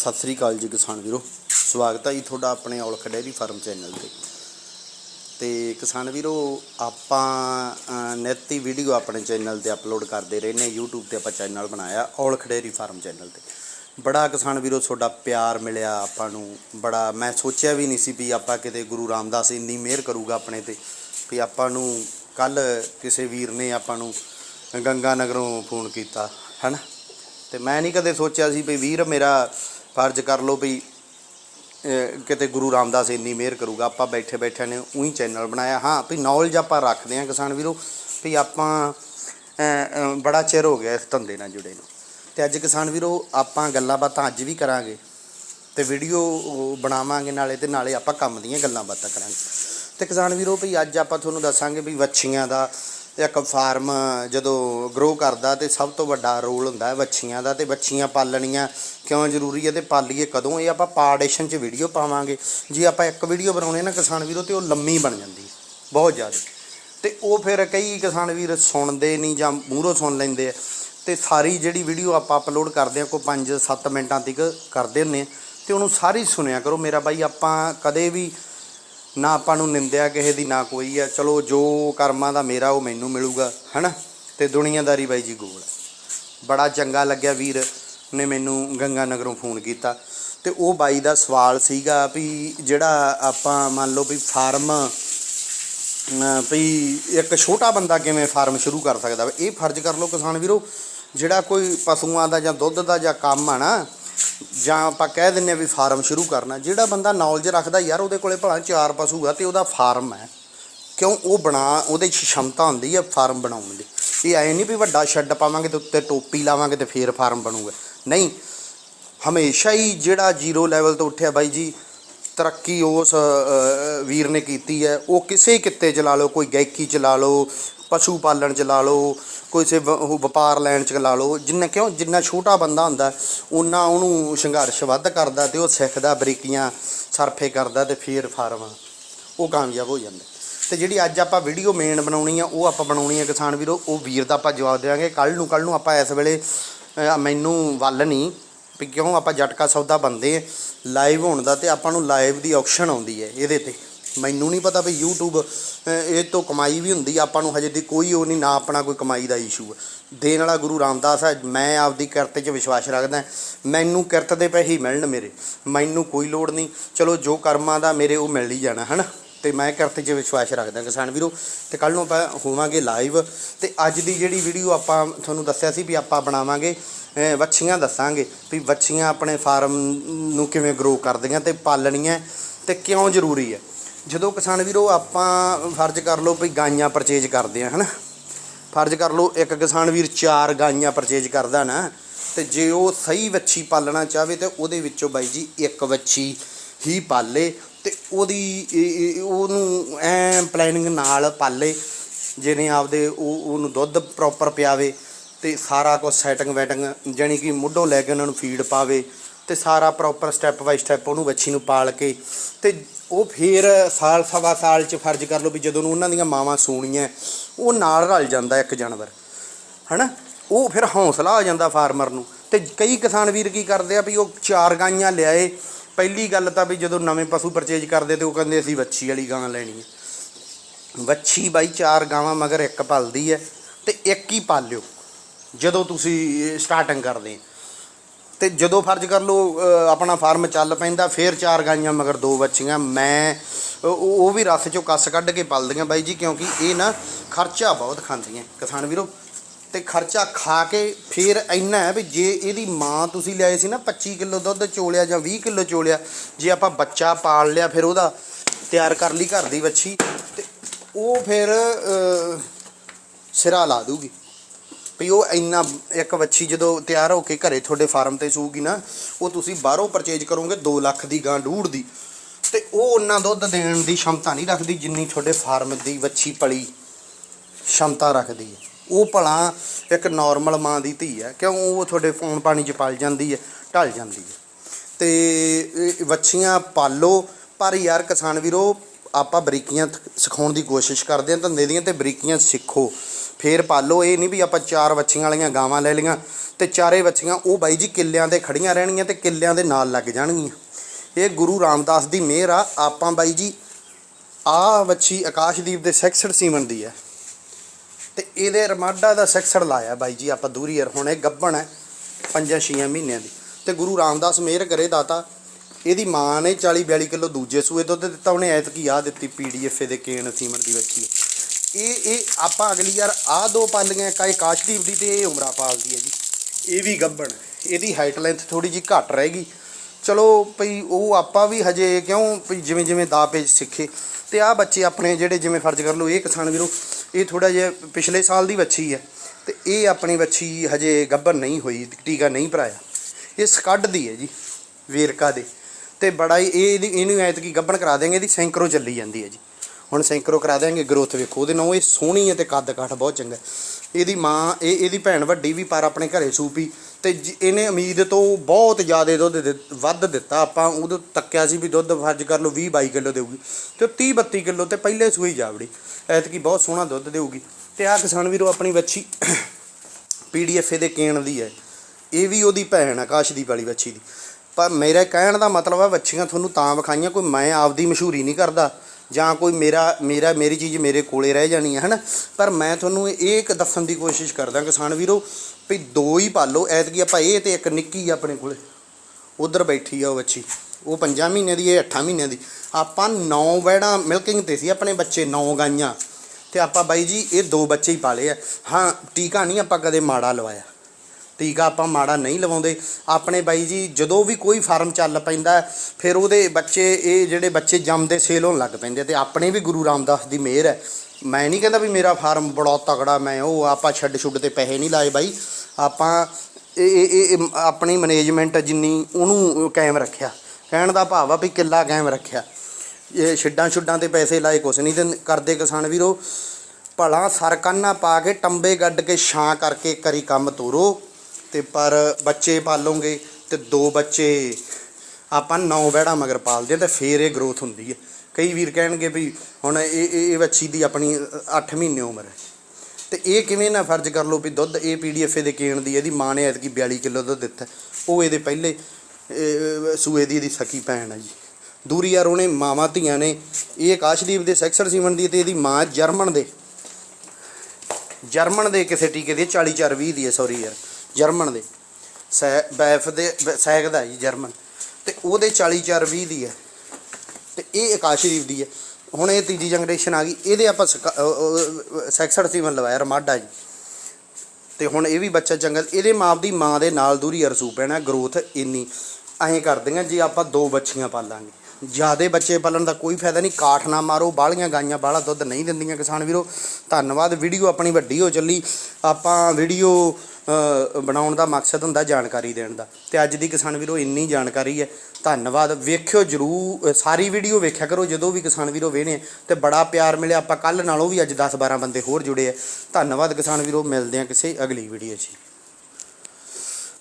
ਸਤਿ ਸ੍ਰੀ ਅਕਾਲ ਜੀ ਕਿਸਾਨ ਵੀਰੋ। ਸਵਾਗਤ ਹੈ ਜੀ ਤੁਹਾਡਾ ਆਪਣੇ ਔਲਖ ਡੇਅਰੀ ਫਾਰਮ ਚੈਨਲ ਤੇ। ਤੇ ਕਿਸਾਨ ਵੀਰੋ, ਆਪਾਂ ਨੈਤੀ ਵੀਡੀਓ ਆਪਣੇ ਚੈਨਲ ਤੇ ਅਪਲੋਡ ਕਰਦੇ ਰਹਿੰਦੇ ਹਾਂ YouTube ਤੇ ਆਪਾਂ ਚੈਨਲ ਬਣਾਇਆ, ਔਲਖ ਡੇਅਰੀ ਫਾਰਮ ਚੈਨਲ ਤੇ। ਬੜਾ ਕਿਸਾਨ ਵੀਰੋ, ਤੁਹਾਡਾ ਪਿਆਰ ਮਿਲਿਆ ਆਪਾਂ ਨੂੰ, ਬੜਾ, ਮੈਂ ਸੋਚਿਆ ਵੀ ਨਹੀਂ ਸੀ ਵੀ ਆਪਾਂ ਕਿਤੇ ਗੁਰੂ ਰਾਮਦਾਸ ਇੰਨੀ ਮਿਹਰ ਕਰੂਗਾ ਆਪਣੇ ਤੇ, ਵੀ ਆਪਾਂ ਨੂੰ ਕੱਲ ਕਿਸੇ ਵੀਰ ਨੇ ਆਪਾਂ ਨੂੰ ਗੰਗਾ ਨਗਰੋਂ ਫੋਨ ਕੀਤਾ, ਹੈਨਾ? ਤੇ ਮੈਂ ਨਹੀਂ ਕਦੇ ਸੋਚਿਆ ਸੀ ਵੀ ਵੀਰ ਮੇਰਾ ਫਰਜ਼ ਕਰ ਲਓ ਵੀ ਕਿਤੇ ਗੁਰੂ ਰਾਮਦਾਸ ਇੰਨੀ ਮਿਹਰ ਕਰੂਗਾ, ਆਪਾਂ ਬੈਠੇ ਬੈਠੇ ਨੇ ਉਹੀ ਚੈਨਲ ਬਣਾਇਆ। ਹਾਂ, ਵੀ ਨੌਲੇਜ ਆਪਾਂ ਰੱਖਦੇ ਹਾਂ ਕਿਸਾਨ ਵੀਰੋ, ਵੀ ਆਪਾਂ ਬੜਾ ਚਿਰ ਹੋ ਗਿਆ ਇਸ ਧੰਦੇ ਨਾਲ ਜੁੜੇ ਨੂੰ। ਤੇ ਅੱਜ ਕਿਸਾਨ ਵੀਰੋ, ਆਪਾਂ ਗੱਲਾਂ ਬਾਤਾਂ ਅੱਜ ਵੀ ਕਰਾਂਗੇ ਤੇ ਵੀਡੀਓ ਬਣਾਵਾਂਗੇ ਨਾਲੇ ਤੇ ਨਾਲੇ ਆਪਾਂ ਕੰਮ ਦੀਆਂ ਗੱਲਾਂ ਬਾਤਾਂ ਕਰਾਂਗੇ। ਤੇ ਕਿਸਾਨ ਵੀਰੋ, ਵੀ ਅੱਜ ਆਪਾਂ ਤੁਹਾਨੂੰ ਦੱਸਾਂਗੇ ਵੀ ਵੱਛੀਆਂ ਦਾ ਇੱਕ ਫਾਰਮ ਜਦੋਂ ਗਰੋ ਕਰਦਾ ਤੇ ਸਭ ਤੋਂ ਵੱਡਾ ਰੋਲ ਹੁੰਦਾ ਹੈ ਵੱਛੀਆਂ ਦਾ ਤੇ ਵੱਛੀਆਂ ਪਾਲਣੀਆਂ। ਕਿਉਂ ਜ਼ਰੂਰੀ ਹੈ ਤੇ ਪਾਲੀਏ ਕਦੋਂ? ਇਹ ਆਪਾਂ ਪਾਰਟੀਸ਼ਨ 'ਚ ਵੀਡੀਓ ਪਾਵਾਂਗੇ। ਜੇ ਆਪਾਂ ਇੱਕ ਵੀਡੀਓ ਬਣਾਉਣੇ ਨਾ ਕਿਸਾਨ ਵੀਰੋ ਤੇ ਉਹ ਲੰਮੀ ਬਣ ਜਾਂਦੀ ਬਹੁਤ ਜ਼ਿਆਦਾ। ਤੇ ਉਹ ਫਿਰ ਕਈ ਕਿਸਾਨ ਵੀਰ ਸੁਣਦੇ ਨਹੀਂ ਜਾਂ ਮੂਹਰੋਂ ਸੁਣ ਲੈਂਦੇ ਆ। ਤੇ ਸਾਰੀ ਜਿਹੜੀ ਵੀਡੀਓ ਆਪਾਂ ਅਪਲੋਡ ਕਰਦੇ ਆ ਕੋਈ 5-7 ਮਿੰਟਾਂ ਤੱਕ ਕਰਦੇ ਹੁੰਨੇ ਆ ਤੇ ਉਹਨੂੰ ਸਾਰੀ ਸੁਣਿਆ ਕਰੋ। ਮੇਰਾ ਬਾਈ ਆਪਾਂ ਕਦੇ ਵੀ ਨਾ ਆਪਾਂ ਨੂੰ ਨਿੰਦਿਆ ਕਿਸੇ ਦੀ, ਨਾ ਕੋਈ ਆ। ਚਲੋ, ਜੋ ਕਰਮਾਂ ਦਾ ਮੇਰਾ, ਉਹ ਮੈਨੂੰ ਮਿਲੂਗਾ, ਹੈਨਾ? ਤੇ ਦੁਨੀਆਦਾਰੀ ਬਾਈ ਜੀ ਗੋਲ ਬੜਾ ਚੰਗਾ ਲੱਗਿਆ ਵੀਰ ਨੇ ਮੈਨੂੰ ਗੰਗਾ ਨਗਰੋਂ ਫੋਨ ਕੀਤਾ। ਤੇ ਉਹ ਬਾਈ ਦਾ ਸਵਾਲ ਸੀਗਾ ਵੀ ਜਿਹੜਾ ਆਪਾਂ ਮੰਨ ਲਓ ਵੀ ਫਾਰਮ ਵੀ ਇੱਕ ਛੋਟਾ ਬੰਦਾ ਕਿਵੇਂ ਫਾਰਮ ਸ਼ੁਰੂ ਕਰ ਸਕਦਾ ਇਹ ਫਰਜ਼ ਕਰ ਲਓ ਕਿਸਾਨ ਵੀਰੋ, ਜਿਹੜਾ ਕੋਈ ਪਸ਼ੂਆਂ ਦਾ ਜਾਂ ਦੁੱਧ ਦਾ ਜਾਂ ਕੰਮ ਆ ਨਾ ਜਾਂ ਆਪਾਂ ਕਹਿ ਦਿੰਨੇ ਆ ਵੀ ਫਾਰਮ ਸ਼ੁਰੂ ਕਰਨਾ, ਜਿਹੜਾ ਬੰਦਾ ਨੌਲੇਜ ਰੱਖਦਾ ਯਾਰ ਉਹਦੇ ਕੋਲੇ ਭਲਾ ਚਾਰ ਪਸ਼ੂ ਆ ਤੇ ਉਹਦਾ ਫਾਰਮ ਹੈ। ਕਿਉਂ ਉਹ ਬਣਾ, ਉਹਦੇ 'ਚ ਸ਼ਮਤਾ ਹੁੰਦੀ ਹੈ ਫਾਰਮ ਬਣਾਉਣ ਦੀ। ਇਹ ਐ ਨਹੀਂ ਵੀ ਵੱਡਾ ਸ਼ੈੱਡ ਪਾਵਾਂਗੇ ਤੇ ਉੱਤੇ ਟੋਪੀ ਲਾਵਾਂਗੇ ਤੇ ਫੇਰ ਫਾਰਮ ਬਣੂਗਾ। ਨਹੀਂ, ਹਮੇਸ਼ਾ ਹੀ ਜਿਹੜਾ ਜ਼ੀਰੋ ਲੈਵਲ ਤੋਂ ਉੱਠਿਆ ਬਾਈ ਜੀ, ਤਰੱਕੀ ਉਸ ਵੀਰ ਨੇ ਕੀਤੀ ਹੈ, ਉਹ ਕਿਸੇ ਕਿੱਤੇ ਚ ਲਾ ਲਓ, ਕੋਈ ਗਾਇਕੀ ਚ ਲਾ ਲਓ ਪਸ਼ੂ ਪਾਲਣ ਚ ਲਾ ਲਓ ਕਿਸੇ ਵ- ਉਹ ਵਪਾਰ ਲੈਣ ਚ ਲਾ ਲਓ, ਜਿੰਨਾ ਕਿਉਂ, ਜਿੰਨਾ ਛੋਟਾ ਬੰਦਾ ਹੁੰਦਾ ਉਹਨਾਂ ਉਹਨੂੰ ਸੰਘਰਸ਼ ਵੱਧ ਕਰਦਾ ਤੇ ਉਹ ਸਿੱਖਦਾ, ਬਰੀਕੀਆਂ ਸਰਫੇ ਕਰਦਾ ਤੇ ਫੇਰ ਫਾਰਮ, ਉਹ ਕਾਮਯਾਬ ਹੋ ਜਾਂਦਾ। ਤੇ ਜਿਹੜੀ ਅੱਜ ਆਪਾਂ ਵੀਡੀਓ ਮੇਨ ਬਣਾਉਣੀ ਆ, ਉਹ ਆਪਾਂ ਬਣਾਉਣੀ ਆ ਕਿਸਾਨ ਵੀਰੋ, ਉਹ ਵੀਰ ਦਾ ਆਪਾਂ ਜਵਾਬ ਦੇਵਾਂਗੇ। ਕੱਲ ਨੂੰ ਕੱਲ ਨੂੰ ਆਪਾਂ ਇਸ ਵੇਲੇ ਮੈਨੂੰ ਵੱਲ ਨਹੀਂ, ਵੀ ਕਿਉਂ ਆਪਾਂ ਜਟਕਾ ਸੌਦਾ ਬੰਦੇ ਲਾਈਵ ਹੋਣ ਦਾ ਤੇ ਆਪਾਂ ਨੂੰ ਲਾਈਵ ਦੀ ਆਪਸ਼ਨ ਆਉਂਦੀ ਹੈ, ਇਹਦੇ ਤੇ। ਮੈਨੂੰ ਨਹੀਂ ਪਤਾ ਵੀ YouTube ਇਹ ਤੋਂ ਕਮਾਈ ਵੀ ਹੁੰਦੀ ਆਪਾਂ ਨੂੰ ਹਜੇ ਦੀ ਕੋਈ ਉਹ ਨਹੀਂ, ਨਾ ਆਪਣਾ ਕੋਈ ਕਮਾਈ ਦਾ ਇਸ਼ੂ ਹੈ ਦੇਣ ਵਾਲਾ ਗੁਰੂ ਰਾਮਦਾਸ ਹੈ ਮੈਂ ਆਪਦੀ ਕਿਰਤ 'ਚ ਵਿਸ਼ਵਾਸ ਰੱਖਦਾ ਮੈਨੂੰ ਕਿਰਤ ਦੇ ਪੈਸੇ ਹੀ ਮਿਲਣ ਮੇਰੇ, ਮੈਨੂੰ ਕੋਈ ਲੋੜ ਨਹੀਂ। ਚਲੋ, ਜੋ ਕਰਮਾਂ ਦਾ ਮੇਰੇ ਉਹ ਮਿਲ ਹੀ ਜਾਣਾ, ਹਨਾ? ਤੇ ਮੈਂ ਕਿਰਤ 'ਚ ਵਿਸ਼ਵਾਸ ਰੱਖਦਾ ਕਿਸਾਨ ਵੀਰੋ। ਤੇ ਕੱਲ ਨੂੰ ਆਪਾਂ ਹੋਵਾਂਗੇ ਲਾਈਵ ਤੇ ਅੱਜ ਦੀ ਜਿਹੜੀ ਵੀਡੀਓ ਆਪਾਂ ਤੁਹਾਨੂੰ ਦੱਸਿਆ ਸੀ ਵੀ ਆਪਾਂ ਬਣਾਵਾਂਗੇ ਵੱਛੀਆਂ ਦੱਸਾਂਗੇ ਵੀ ਵੱਛੀਆਂ ਆਪਣੇ ਫਾਰਮ ਨੂੰ ਕਿਵੇਂ ਗਰੋ ਕਰਦੀਆਂ ਤੇ ਪਾਲਣੀਆਂ ਤੇ ਕਿਉਂ ਜ਼ਰੂਰੀ ਹੈ ਜਦੋਂ ਕਿਸਾਨ ਵੀਰੋ ਆਪਾਂ ਫਰਜ਼ ਕਰ ਲਓ ਵੀ ਗਾਈਆਂ ਪਰਚੇਜ ਕਰਦੇ ਆ, ਹਨਾ? ਫਰਜ਼ ਕਰ ਲਓ ਇੱਕ ਕਿਸਾਨ ਵੀਰ ਚਾਰ ਗਾਈਆਂ ਪਰਚੇਜ ਕਰਦਾ ਨਾ, ਤੇ ਜੇ ਉਹ ਸਹੀ ਵੱਛੀ ਪਾਲਣਾ ਚਾਹਵੇ ਤੇ ਉਹਦੇ ਵਿੱਚੋਂ ਬਾਈ ਜੀ ਇੱਕ ਵੱਛੀ ਹੀ ਪਾਲੇ ਤੇ ਉਹਦੀ ਉਹਨੂੰ ਐ ਪਲੈਨਿੰਗ ਨਾਲ ਪਾਲੇ, ਜਿਹਨੇ ਆਪਦੇ ਉਹ, ਉਹਨੂੰ ਦੁੱਧ ਪ੍ਰੋਪਰ ਪਿਆਵੇ ਤੇ ਸਾਰਾ ਕੁਝ ਸੈਟਿੰਗ ਵੈਟਿੰਗ, ਜਾਣੀ ਕਿ ਮੁੱਢੋਂ ਲੈ ਕੇ ਉਹਨਾਂ ਨੂੰ ਫੀਡ ਪਾਵੇ ਤੇ ਸਾਰਾ ਪ੍ਰੋਪਰ ਸਟੈਪ ਬਾਈ ਸਟੈਪ ਉਹਨੂੰ ਵੱਛੀ ਨੂੰ ਪਾਲ ਕੇ ਤੇ ਉਹ ਫੇਰ ਸਾਲ ਸਵਾ ਸਾਲ ਚ ਫਰਜ਼ ਕਰ ਲਓ ਵੀ ਜਦੋਂ ਨੂੰ ਉਹਨਾਂ ਦੀਆਂ ਮਾਵਾਂ ਸੂਣੀਆਂ, ਉਹ ਨਾਲ ਰਲ ਜਾਂਦਾ ਇੱਕ ਜਾਨਵਰ, ਹਨਾ? ਉਹ ਫਿਰ ਹੌਸਲਾ ਆ ਜਾਂਦਾ ਫਾਰਮਰ ਨੂੰ। ਤੇ ਕਈ ਕਿਸਾਨ ਵੀਰ ਕੀ ਕਰਦੇ ਆ ਵੀ ਉਹ ਚਾਰ ਗਾਈਆਂ ਲਿਆਏ, ਪਹਿਲੀ ਗੱਲ ਤਾਂ ਵੀ ਜਦੋਂ ਨਵੇਂ ਪਸ਼ੂ ਪਰਚੇਜ ਕਰਦੇ ਤੇ ਉਹ ਕਹਿੰਦੇ ਅਸੀਂ ਵੱਛੀ ਵਾਲੀ ਗਾਂ ਲੈਣੀ ਹੈ ਵੱਛੀ ਬਾਈ ਚਾਰ ਗਾਵਾਂ ਮਗਰ ਇੱਕ ਪਲਦੀ ਹੈ ਤੇ ਇੱਕ ਹੀ ਪਾਲਿਓ, ਜਦੋਂ ਤੁਸੀਂ ਸਟਾਰਟਿੰਗ ਕਰਦੇ ਤੇ ਜਦੋਂ ਫਰਜ਼ ਕਰ ਲਓ ਆਪਣਾ ਫਾਰਮ ਚੱਲ ਪੈਂਦਾ, ਫੇਰ ਚਾਰ ਗਾਈਆਂ ਮਗਰ ਦੋ ਬੱਚੀਆਂ, ਮੈਂ ਉਹ ਉਹ ਵੀ ਰਸ ਚੋਂ ਕੱਸ ਕੱਢ ਕੇ ਪਲਦੀਆਂ ਬਾਈ ਜੀ, ਕਿਉਂਕਿ ਇਹ ਨਾ ਖਰਚਾ ਬਹੁਤ ਖਾਂਦੀਆਂ, ਕਿਸਾਨ ਵੀਰੋ। ਤੇ ਖਰਚਾ ਖਾ ਕੇ ਫਿਰ ਇੰਨਾ ਹੈ ਵੀ ਜੇ ਇਹਦੀ ਮਾਂ ਤੁਸੀਂ ਲਿਆਏ ਸੀ ਨਾ 25 ਕਿਲੋ ਦੁੱਧ ਚੋਲਿਆ ਜਾਂ 20 ਕਿਲੋ ਚੋਲਿਆ, ਜੇ ਆਪਾਂ ਬੱਚਾ ਪਾਲ ਲਿਆ ਫਿਰ ਉਹਦਾ ਤਿਆਰ ਕਰ ਲਈ ਘਰ ਦੀ ਵੱਛੀ, ਤੇ ਉਹ ਫਿਰ ਸਿਰਾ ਲਾ ਦੂਗੀ। ਵੀ ਉਹ ਇੰਨਾ ਇੱਕ ਵੱਛੀ ਜਦੋਂ ਤਿਆਰ ਹੋ ਕੇ ਘਰੇ ਤੁਹਾਡੇ ਫਾਰਮ ਤੇ ਸੂਗੀ ਨਾ, ਉਹ ਤੁਸੀਂ ਬਾਹਰੋਂ ਪਰਚੇਜ ਕਰੋਗੇ 2 ਲੱਖ ਦੀ ਗਾਂ ਡੂੜ ਦੀ। ਤੇ ਉਹ ਉਹਨਾਂ ਦੁੱਧ ਦੇਣ ਦੀ ਸ਼ਮਤਾ ਨਹੀਂ ਰੱਖਦੀ ਜਿੰਨੀ ਤੁਹਾਡੇ ਫਾਰਮ ਦੀ ਵੱਛੀ ਪਲੀ ਸ਼ਮਤਾ ਰੱਖਦੀ ਹੈ। ਉਹ ਭਲਾ ਇੱਕ ਨਾਰਮਲ ਮਾਂ ਦੀ ਧੀ ਹੈ, ਕਿਉਂ ਉਹ ਤੁਹਾਡੇ ਫੋਨ ਪਾਣੀ 'ਚ ਪਲ ਜਾਂਦੀ ਹੈ, ਢਲ ਜਾਂਦੀ ਹੈ। ਤੇ ਵੱਛੀਆਂ ਪਾਲੋ, ਪਰ ਯਾਰ ਕਿਸਾਨ ਵੀਰੋ, ਆਪਾਂ ਬਰੀਕੀਆਂ ਸਿਖਾਉਣ ਦੀ ਕੋਸ਼ਿਸ਼ ਕਰਦੇ ਹਾਂ, ਧੰਦੇ ਦੀਆਂ ਤੇ ਬਰੀਕੀਆਂ ਸਿੱਖੋ। ਫੇਰ ਪਾਲੋ, ਇਹ ਨਹੀਂ ਵੀ ਆਪਾਂ ਚਾਰ ਵੱਛੀਆਂ ਵਾਲੀਆਂ ਗਾਵਾਂ ਲੈ ਲਈਆਂ ਤੇ ਚਾਰੇ ਵੱਛੀਆਂ, ਉਹ ਬਾਈ ਜੀ ਕਿੱਲਿਆਂ ਦੇ ਖੜੀਆਂ ਰਹਿਣਗੀਆਂ ਤੇ ਕਿੱਲਿਆਂ ਦੇ ਨਾਲ ਲੱਗ ਜਾਣਗੀਆਂ। ਇਹ ਗੁਰੂ ਰਾਮਦਾਸ ਦੀ ਮਿਹਰ ਆ, ਆਪਾਂ ਬਾਈ ਜੀ ਆ ਵੱਛੀ ਆਕਾਸ਼ਦੀਪ ਦੇ ਸੈਕਸਡ ਸੀਮਨ ਦੀ ਹੈ। ਤੇ ਇਹਦੇ ਰਮਾਡਾ ਦਾ ਸੈਕਸਡ ਲਾਇਆ ਬਾਈ ਜੀ ਆਪਾਂ ਦੂਰੀ ਯਾਰ, ਹੁਣ ਇਹ ਗੱਬਣ ਹੈ, ਪੰਜਾਂ ਛੀਆਂ ਮਹੀਨਿਆਂ ਦੀ। ਤੇ ਗੁਰੂ ਰਾਮਦਾਸ ਮਿਹਰ ਕਰੇ ਦਾਤਾ, ਇਹਦੀ ਮਾਂ ਨੇ 40 42 ਕਿਲੋ ਦੂਜੇ ਸੂਏ ਦੁੱਧ ਦਿੱਤਾ, ਉਹਨੇ ਐਤਕੀ ਆ ਦਿੱਤੀ ਪੀਡੀਐਫ ਦੇ ਕੇਨ ਸੀਮਨ ਦੀ ਵੱਛੀ। ਇਹ ਇਹ ਆਪਾਂ ਅਗਲੀ ਯਾਰ ਆ ਦੋ ਪਾਲੀਆਂ ਇੱਕ ਕਾਸ਼ਦੀਪ ਦੀ ਤੇ ਇਹ ਉਮਰਾ ਪਾਲਦੀ ਹੈ ਜੀ। ਇਹ ਵੀ ਗੱਭਣ ਇਹਦੀ ਹਾਈਟ ਲੈਂਥ ਥੋੜੀ ਜੀ ਘੱਟ ਰਹੇਗੀ ਚਲੋ ਭਈ ਉਹ ਆਪਾਂ ਵੀ ਹਜੇ ਕਿਉਂ ਭਈ ਜਿਵੇਂ ਜਿਵੇਂ ਦਾ ਪੇਜ ਸਿੱਖੇ, ਤੇ ਆ ਬੱਚੇ ਆਪਣੇ ਜਿਹੜੇ ਜਿਵੇਂ ਫਰਜ਼ ਕਰ ਲਓ, ਇਹ ਕਿਸਾਨ ਵੀਰੋ, ਇਹ ਥੋੜਾ ਜਿਹਾ ਪਿਛਲੇ ਸਾਲ ਦੀ ਵੱਛੀ ਹੈ, ਤੇ ਇਹ ਆਪਣੀ ਵੱਛੀ ਹਜੇ ਗੱਭਣ ਨਹੀਂ ਹੋਈ, ਟੀਕਾ ਨਹੀਂ ਭਰਾਇਆ। ਇਹ ਸਕੱਡ ਦੀ ਹੈ ਜੀ, ਵੇਰਕਾ ਦੇ। ਤੇ ਬੜਾ ਹੀ ਇਹ ਇਹਦੀ, ਇਹਨੂੰ ਐਤਕੀ ਗੱਬਣ ਕਰਾ ਦੇਂਗੇ ਇਹਦੀ ਸੈਂਕਰੋ ਚੱਲੀ ਜਾਂਦੀ ਹੈ ਜੀ। ਹੁਣ ਸੈਂਕਰੋ ਕਰਾ ਦਿਆਂਗੇ ਗਰੋਥ ਵੇਖੋ, ਉਹਦੇ ਨਾਲ ਇਹ ਸੋਹਣੀ ਹੈ ਤੇ ਕੱਦ ਕਾਠ ਬਹੁਤ ਚੰਗਾ ਇਹਦੀ ਮਾਂ, ਇਹ, ਇਹਦੀ ਭੈਣ ਵੱਡੀ ਵੀ ਪਰ ਆਪਣੇ ਘਰੇ ਸੂਪੀ, ਤੇ ਜ- ਇਹਨੇ ਉਮੀਦ ਤੋਂ ਬਹੁਤ ਜ਼ਿਆਦਾ ਦੁੱਧ ਦਿੱਤ- ਵੱਧ ਦਿੱਤਾ। ਆਪਾਂ ਉਦੋਂ ਤੱਕਿਆ ਸੀ ਵੀ ਦੁੱਧ ਫਰਜ਼ ਕਰ ਲਓ 20 22 ਕਿਲੋ ਦੇਊਗੀ, ਤੇ 30 32 ਕਿਲੋ ਤੇ ਪਹਿਲੇ ਸੂਈ ਜਾਵੜੀ। ਐਤਕੀ ਬਹੁਤ ਸੋਹਣਾ ਦੁੱਧ ਦੇਊਗੀ। ਤੇ ਆ ਕਿਸਾਨ ਵੀਰੋ ਆਪਣੀ ਵੱਛੀ ਪੀਡੀਐਫ ਦੇ ਕੇਣ ਦੀ ਹੈ। ਇਹ ਵੀ ਉਹਦੀ ਭੈਣ ਆ, ਕਾਸ਼ਦੀਪ ਵਾਲੀ ਵੱਛੀ ਦੀ। ਪਰ ਮੇਰੇ ਕਹਿਣ ਦਾ ਮਤਲਬ ਆ, ਵੱਛੀਆਂ ਤੁਹਾਨੂੰ ਤਾਂ ਵਿਖਾਈਆਂ, ਕੋਈ ਮੈਂ ਆਪਦੀ ਮਸ਼ਹੂਰੀ ਨਹੀਂ ਕਰਦਾ। ਜਾਂ ਕੋਈ ਮੇਰਾ ਮੇਰਾ, ਮੇਰੀ ਚੀਜ਼ ਮੇਰੇ ਕੋਲੇ ਰਹਿ ਜਾਣੀ ਹੈ ਹਨਾ? ਪਰ ਮੈਂ ਤੁਹਾਨੂੰ ਇਹ ਇੱਕ ਦੱਸਣ ਦੀ ਕੋਸ਼ਿਸ਼ ਕਰਦਾ ਕਿਸਾਨ ਵੀਰੋ, ਵੀ ਦੋ ਹੀ ਪਾਲੋ, ਐਤਕੀ ਆਪਾਂ ਇਹ ਤੇ ਇੱਕ ਨਿੱਕੀ ਆ ਆਪਣੇ ਕੋਲੇ। ਉਧਰ ਬੈਠੀ ਆ ਉਹ ਬੱਚੀ ਉਹ 5 ਮਹੀਨਿਆਂ ਦੀ, ਇਹ 8 ਮਹੀਨਿਆਂ ਦੀ। ਆਪਾਂ 9 ਵੈੜਾਂ ਮਿਲਕਿੰਗ ਤੇ ਸੀ ਆਪਣੇ ਬੱਚੇ 9 ਗਾਈਆਂ। ਤੇ ਆਪਾਂ ਬਾਈ ਜੀ, ਇਹ ਦੋ ਬੱਚੇ ਹੀ ਪਾਲੇ ਆ। ਹਾਂ, ਟੀਕਾ ਨਹੀਂ ਆਪਾਂ ਕਦੇ ਮਾੜਾ ਲਵਾਇਆ। ਟੀਕਾ ਆਪਾਂ ਮਾੜਾ ਨਹੀਂ ਲਵਾਉਂਦੇ। ਆਪਣੇ ਬਾਈ ਜੀ, ਜਦੋਂ ਵੀ ਕੋਈ ਫਾਰਮ ਚੱਲ ਪੈਂਦਾ, ਫਿਰ ਉਹਦੇ ਬੱਚੇ, ਇਹ ਜਿਹੜੇ ਬੱਚੇ ਜੰਮਦੇ ਸੇਲ ਹੋਣ ਲੱਗ ਪੈਂਦੇ ਤੇ ਆਪਣੇ ਵੀ ਗੁਰੂ ਰਾਮਦਾਸ ਦੀ ਮਿਹਰ ਹੈ। ਮੈਂ ਨਹੀਂ ਕਹਿੰਦਾ ਵੀ ਮੇਰਾ ਫਾਰਮ ਬੜਾ ਤਗੜਾ ਮੈਂ ਉਹ ਆਪਾਂ ਛੱਡ ਛੁੱਡ ਤੇ ਪੈਸੇ ਨਹੀਂ ਲਾਏ ਬਾਈ। ਆਪਾਂ ਇਹ, ਇਹ- ਆਪਣੀ ਮੈਨੇਜਮੈਂਟ ਜਿੰਨੀ ਉਹਨੂੰ ਕਾਇਮ ਰੱਖਿਆ। ਕਹਿਣ ਦਾ ਭਾਵ ਆ ਵੀ ਕਿੱਲਾ ਕਾਇਮ ਰੱਖਿਆ। ਇਹ ਛਿੱਡਾਂ ਛੁੱਡਾਂ ਤੇ ਪੈਸੇ ਲਾਏ, ਕੁਛ ਨਹੀਂ ਤੇ ਕਰਦੇ ਕਿਸਾਨ ਵੀਰੋ। ਭਲਾ ਸਰਕਾਨਾ ਪਾ ਕੇ ਟੰਬੇ ਗੱਡ ਕੇ ਛਾਂ ਕਰਕੇ ਕਰੀ ਕੰਮ ਤੋਰੋ। ਤੇ ਪਰ ਬੱਚੇ ਪਾਲੋਗੇ ਤੇ ਦੋ ਬੱਚੇ, ਆਪਾਂ ਨੌ ਵਹਿੜਾ ਮਗਰ ਪਾਲਦੇ ਆ ਤੇ ਫੇਰ ਇਹ ਗਰੋਥ ਹੁੰਦੀ ਹੈ ਕਈ ਵੀਰ ਕਹਿਣਗੇ ਵੀ ਹੁਣ ਇਹ ਇਹ ਬੱਚੀ ਦੀ ਆਪਣੀ 8 ਮਹੀਨੇ ਉਮਰ ਹੈ। ਤੇ ਇਹ ਕਿਵੇਂ ਨਾ ਫਰਜ਼ ਕਰ ਲਓ ਵੀ ਦੁੱਧ ਇਹ ਪੀਡੀਐਫ ਦੇ ਕੇਣ ਦੀ ਇਹਦੀ ਮਾਂ ਨੇ ਐਤਕੀ 42 ਕਿਲੋ ਦੁੱਧ ਦਿੱਤਾ। ਉਹ ਇਹਦੇ ਪਹਿਲੇ ਸੂਏ ਦੀ ਇਹਦੀ ਸਕੀ ਭੈਣ ਹੈ ਜੀ। ਦੂਰੀ ਯਾਰ ਉਹਨੇ ਮਾਵਾਂ ਧੀਆਂ ਨੇ, ਇਹ ਆਕਾਸ਼ਦੀਪ ਦੇ ਸੈਕਸਰ ਸੀਮਨ ਦੀ ਤੇ ਇਹਦੀ ਮਾਂ ਜਰਮਨ ਦੇ। ਜਰਮਨ ਦੇ ਕਿਸੇ ਟੀਕੇ ਦੀ 40 4 20 ਦੀ ਹੈ ਸੌਰੀ ਯਾਰ। ਜਰਮਨ ਦੇ। ਸੈ ਬੈਫ ਦੇ, ਬ- ਸੈਗ ਦਾ ਜੀ, ਜਰਮਨ। ਤੇ ਉਹਦੇ 40 4 20 ਦੀ ਹੈ। ਤੇ ਇਹ ਆਕਾਸ਼ਦੀਪ ਦੀ ਹੈ। ਹੁਣ ਇਹ ਤੀਜੀ ਜਨਰੇਸ਼ਨ ਆ ਗਈ। ਇਹਦੇ ਆਪਾਂ ਸੈਕਸਰ ਸੀਮਨ ਲਵਾਇਆ ਰਮਾਡਾ ਜੀ। ਤੇ ਹੁਣ ਇਹ ਵੀ ਬੱਚਾ ਚੰਗਾ ਇਹਦੇ ਮਾਂ ਦੀ ਮਾਂ ਦੇ ਨਾਲ ਦੂਰੀ ਅਰਸੂ ਪੈਣਾ ਗਰੋਥ ਇੰਨੀ। ਐਂ ਕਰਦੀਆਂ ਜੇ ਆਪਾਂ ਦੋ ਬੱਚੀਆਂ ਪਾਲਾਂਗੇ। ਜਿਆਦੇ ਬੱਚੇ ਪਾਲਣ ਦਾ ਕੋਈ ਫਾਇਦਾ ਨਹੀਂ। ਕਾਠ ਨਾ ਮਾਰੋ, ਬਾਹਲੀਆਂ ਗਾਈਆਂ ਬਾਹਲਾ ਦੁੱਧ ਨਹੀਂ ਦਿੰਦੀਆਂ ਕਿਸਾਨ ਵੀਰੋ। ਧੰਨਵਾਦ, ਵੀਡੀਓ ਆਪਣੀ ਵੱਡੀ ਹੋ ਚੱਲੀ। ਆਪਾਂ ਵੀਡੀਓ ਬਣਾਉਣ ਦਾ ਮਕਸਦ ਹੁੰਦਾ ਜਾਣਕਾਰੀ ਦੇਣ ਦਾ। ਤੇ ਅੱਜ ਦੀ ਕਿਸਾਨ ਵੀਰੋ ਇੰਨੀ ਜਾਣਕਾਰੀ ਹੈ। ਧੰਨਵਾਦ, ਵੇਖਿਓ ਜਰੂਰ ਸਾਰੀ ਵੀਡੀਓ ਵੇਖਿਆ ਕਰੋ, ਜਦੋਂ ਵੀ ਕਿਸਾਨ ਵੀਰੋ ਵੇਹਣੇ ਤੇ ਬੜਾ ਪਿਆਰ ਮਿਲਿਆ, ਆਪਾਂ ਕੱਲ ਨਾਲੋਂ ਵੀ ਅੱਜ 10 12 ਬੰਦੇ ਹੋਰ ਜੁੜੇ ਆ। ਧੰਨਵਾਦ ਕਿਸਾਨ ਵੀਰੋ, ਮਿਲਦੇ ਆ ਕਿਸੇ ਅਗਲੀ ਵੀਡੀਓ 'ਚ।